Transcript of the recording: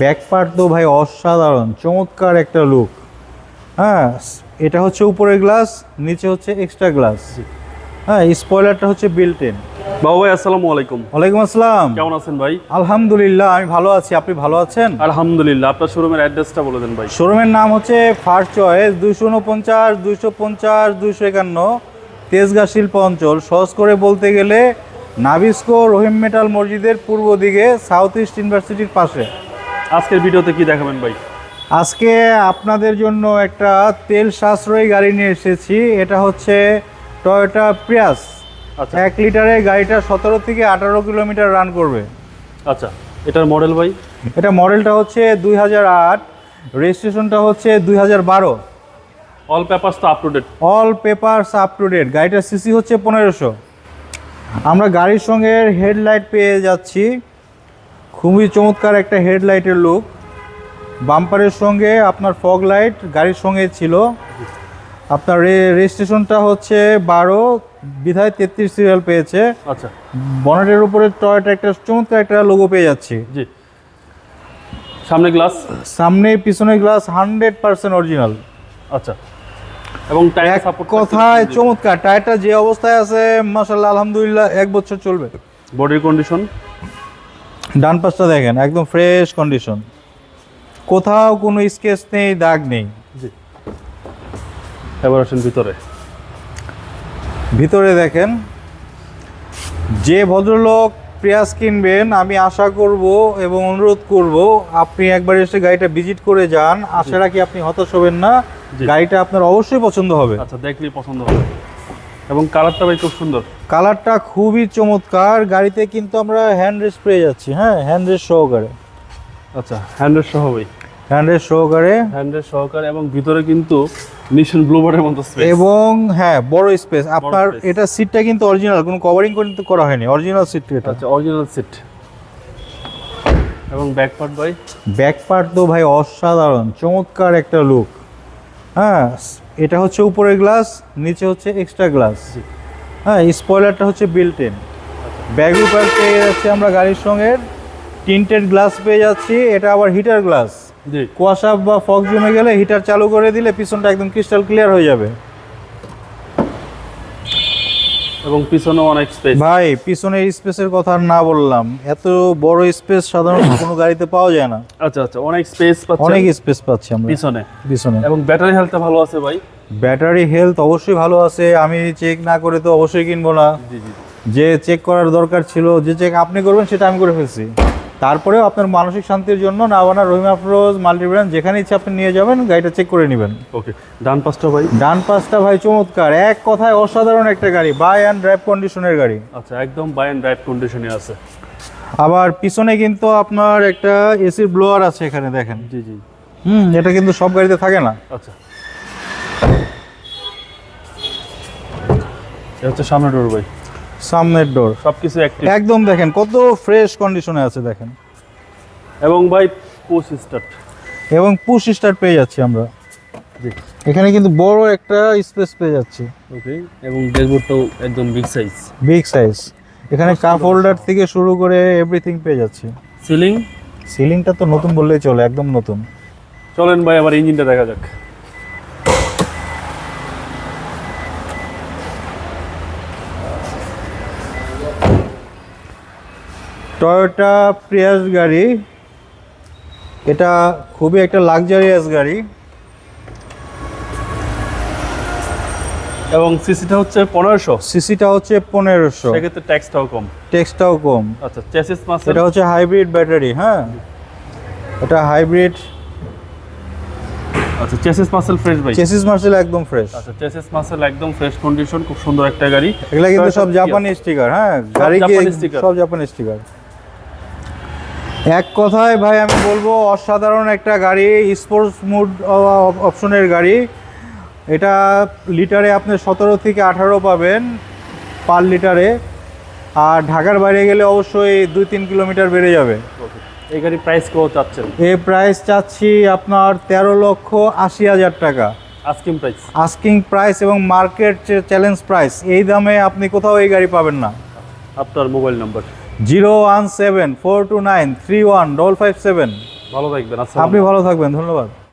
Back part তো ভাই অসাধারণ চমৎকার একটা লুক হ্যাঁ এটা হচ্ছে উপরের গ্লাস নিচে হচ্ছে এক্সট্রা গ্লাস হ্যাঁ স্পয়লারটা হচ্ছে বিল্ট ইন বাবু ভাই আসসালামু আলাইকুম। ওয়ালাইকুম আসসালাম। কেমন আছেন ভাই? আলহামদুলিল্লাহ আমি ভালো আছি। আপনি ভালো আছেন? আলহামদুলিল্লাহ আপনার শোরুমের অ্যাড্রেসটা বলে দেন ভাই। শোরুমের নাম হচ্ছে ফার্স্ট চয়েস দুইশো উনপঞ্চাশ দুইশো পঞ্চাশ দুইশো একান্ন তেজগাঁ শিল্প অঞ্চল। সহজ করে বলতে গেলে নাবিস্কো রহিম মেটাল মসজিদের পূর্ব দিকে সাউথ ইস্ট ইউনিভার্সিটির পাশে। আজকের ভিডিওতে কি দেখাবেন ভাই? আজকে আপনাদের জন্য একটা তেল সাশ্রয়ী গাড়ি নিয়ে এসেছি। এটা হচ্ছে টয়োটা প্রিয়াস আচ্ছা। এক লিটারে গাড়িটা সতেরো থেকে আঠারো কিলোমিটার রান করবে। আচ্ছা এটার মডেল ভাই? এটা মডেলটা হচ্ছে দুই হাজার আট রেজিস্ট্রেশনটা হচ্ছে দুই হাজার বারো। অল পেপারস তো up to date all papers up to date গাড়িটার সিসি হচ্ছে পনেরোশো। আমরা গাড়ির সঙ্গে হেডলাইট পেয়ে যাচ্ছি। খুবই চমৎকার একটা হেডলাইটের লুক বাম্পারের সঙ্গে আপনার ফগ লাইট গাড়ির সঙ্গে ছিল। আপনার রেজিস্ট্রেশনটা হচ্ছে বারো বিধায় তেত্রিশ সিরিয়াল পেয়েছে। আচ্ছা। বনেটের উপরে টয়টা একটা চমৎকার একটা লোগো পেয়ে যাচ্ছি। জি। সামনে গ্লাস সামনে পিছনে গ্লাস হান্ড্রেড পার্সেন্ট অরিজিনাল আচ্ছা। এবং টায়ার সাপোর্ট কথায় চমৎকার। টায়ারটা যে অবস্থায় আছে মাসাল্লাহ আলহামদুলিল্লাহ এক বছর চলবে। বডির কন্ডিশন ডান পাশটা দেখেন একদম ফ্রেশ কন্ডিশন কোথাও কোনো স্কেচ নেই দাগ নেই। জি। এবার আসেন ভিতরে। ভিতরে দেখেন যে ভদ্রলোক প্রিয়াস কিনবেন আমি আশা করব এবং অনুরোধ করব আপনি একবার এসে গাড়িটা ভিজিট করে যান। আশা রাখি আপনি হতাশ হবেন না। গাড়িটা আপনার অবশ্যই পছন্দ হবে। আচ্ছা দেখলেই পছন্দ হবে। এবং কালারটা ভাই খুব সুন্দর। কালারটা খুবই চমৎকার। গাড়িতে কিন্তু আমরা হ্যান্ড রেস পেয়ে যাচ্ছি হ্যাঁ? হ্যান্ড রেস্ট সহকারে। আচ্ছা হ্যান্ডেল সহ ভাই। হ্যান্ড রেস্ট সহকারে। হ্যান্ডেল সহকারে এবং ভিতরে কিন্তু নিশন ব্লুবারের মতো স্পেস এবং হ্যাঁ বড় স্পেস আপনার। এটা সিটটা কিন্তু অরিজিনাল কোনো কভারিং কিন্তু করা হয়নি। অরিজিনাল সিট এটা। আচ্ছা অরিজিনাল সিট এবং ব্যাক পার্ট ভাই? ব্যাক পার্ট তো ভাই অসাধারণ চমৎকার একটা লুক হ্যাঁ এটা হচ্ছে উপরের গ্লাস নিচে হচ্ছে এক্সট্রা গ্লাস হ্যাঁ স্পয়লারটা হচ্ছে বিল্ট ইন ব্যাগ উপার পেয়ে যাচ্ছি আমরা গাড়ির সঙ্গে। টিন্টেড গ্লাস পেয়ে যাচ্ছি এটা আবার হিটার গ্লাস কুয়াশা বা ফক জমে গেলে হিটার চালু করে দিলে পিছনটা একদম ক্রিস্টাল ক্লিয়ার হয়ে যাবে। এবং পিছনেও অনেক স্পেস ভাই পিছনের স্পেসের কথা আর না বললাম। এত বড় স্পেস সাধারণত কোনো গাড়িতে পাওয়া যায় না। আচ্ছা আচ্ছা অনেক স্পেস পাচ্ছি অনেক স্পেস পাচ্ছি আমরা। পিছনে। পিছনে। এবং ব্যাটারি হেলথটা ভালো আছে ভাই? ব্যাটারি হেলথ অবশ্যই ভালো আছে। আমি চেক না করে তো অবশ্যই কিনবো না। জি জি যে চেক করার দরকার ছিল যে চেক আপনি করবেন সেটা আমি করে ফেলছি। তারপরেও আপনার মানসিক শান্তির জন্য নাবানা রহিম আফরোজ মাল্টিব্র্যান্ড যেখানে ইচ্ছে আপনি নিয়ে যাবেন গাড়িটা চেক করে নেবেন। ওকে ডান পাশটা ভাই? ডান পাশটা ভাই চমৎকার। এক কথায় অসাধারণ একটা গাড়ি বাই অ্যান্ড ড্রাইভ কন্ডিশনের গাড়ি। আচ্ছা একদম বাই অ্যান্ড ড্রাইভ কন্ডিশনে আছে। আবার পিছনে কিন্তু আপনার একটা এসির ব্লোয়ার আছে এখানে দেখেন। জি জি। হুম এটা কিন্তু সব গাড়িতে থাকে না। আচ্ছা। এটা হচ্ছে সামনে ডোর ভাই। সামনের ডোর সব কিছু অ্যাক্টিভ একদম দেখেন কত ফ্রেশ কন্ডিশনে আছে দেখেন। এবং ভাই পুশ স্টার্ট এবং পুশ স্টার্ট পেয়ে যাচ্ছি আমরা। এখানে কিন্তু বড় একটা স্পেস পেয়ে যাচ্ছি। ওকে এবং ড্যাশবোর্ডটাও একদম বিগ সাইজ বিগ সাইজ এখানে কাপ হোল্ডার থেকে শুরু করে এভরিথিং পেয়ে যাচ্ছি। সিলিং সিলিংটা তো নতুন বললেই চলে একদম নতুন। চলেন ভাই আবার ইঞ্জিনটা দেখা যাক। টয়োটা প্রিয়াস গাড়ি। এটা খুবই একটা লাক্সারিয়াস গাড়ি। এবং সিসিটা হচ্ছে পনেরোশো? সিসিটা হচ্ছে পনেরোশো। সেক্ষেত্রে ট্যাক্সটাও কম। টেক্সটাও কম। আচ্ছা চেসিস মাস এটা হচ্ছে হাইব্রিড ব্যাটারি হ্যাঁ? এটা হাইব্রিড আচ্ছা চেসিস মাসেল ফ্রেশ ভাই চেসিস মার্সেল একদম ফ্রেশ আচ্ছা চেসিস মাসেল একদম ফ্রেশ কন্ডিশন খুব সুন্দর একটা গাড়ি। এগুলা কিন্তু সব জাপানি স্টিকার হ্যাঁ? গাড়ি সব জাপানি স্টিকার এক কথায় ভাই আমি বলব অসাধারণ একটা গাড়ি স্পোর্টস মুড অপশনের গাড়ি। এটা লিটারে আপনি সতেরো থেকে আঠারো পাবেন পার লিটারে। আর ঢাকার বাইরে গেলে অবশ্যই দুই তিন কিলোমিটার বেড়ে যাবে। এই গাড়ি প্রাইস কত চাচ্ছেন? এই প্রাইস চাচ্ছি আপনার তেরো লক্ষ আশি হাজার টাকা। আস্কিং প্রাইস আস্কিং প্রাইস এবং মার্কেট চ্যালেঞ্জ প্রাইস এই দামে আপনি কোথাও এই গাড়ি পাবেন না। আপনার mobile number zero one seven four two nine three one double five seven. ভালো থাকবেন আচ্ছা আপনি ভালো থাকবেন ধন্যবাদ।